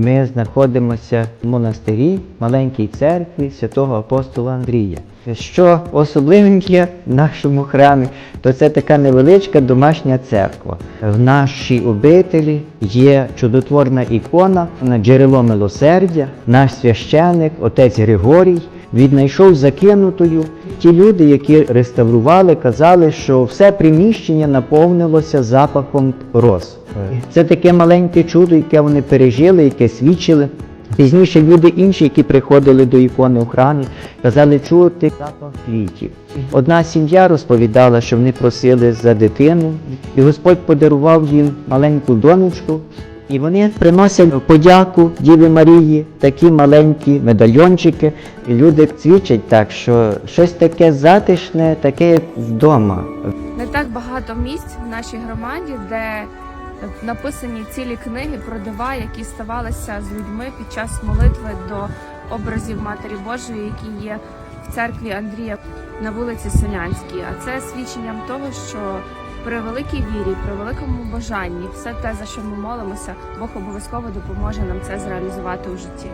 Ми знаходимося в монастирі, маленькій церкві святого апостола Андрія. Що особливеньке в нашому храмі, то це така невеличка домашня церква. В нашій обителі є чудотворна ікона на джерело милосердя. Наш священик, отець Григорій, віднайшов закинутою. Ті люди, які реставрували, казали, що все приміщення наповнилося запахом роз. Це таке маленьке чудо, яке вони пережили, яке свідчили. Пізніше люди інші, які приходили до ікони у храмі, казали чути запах квітів. Одна сім'я розповідала, що вони просили за дитину, і Господь подарував їм маленьку донечку. І вони приносять подяку Діві Марії, такі маленькі медальйончики. І люди свідчать так, що щось таке затишне, таке як вдома. Не так багато місць в нашій громаді, де написані цілі книги про дива, які ставалися з людьми під час молитви до образів Матері Божої, які є в церкві Андрія на вулиці Селянській. А це свідченням того, що при великій вірі, при великому бажанні, все те, за що ми молимося, Бог обов'язково допоможе нам це зреалізувати у житті.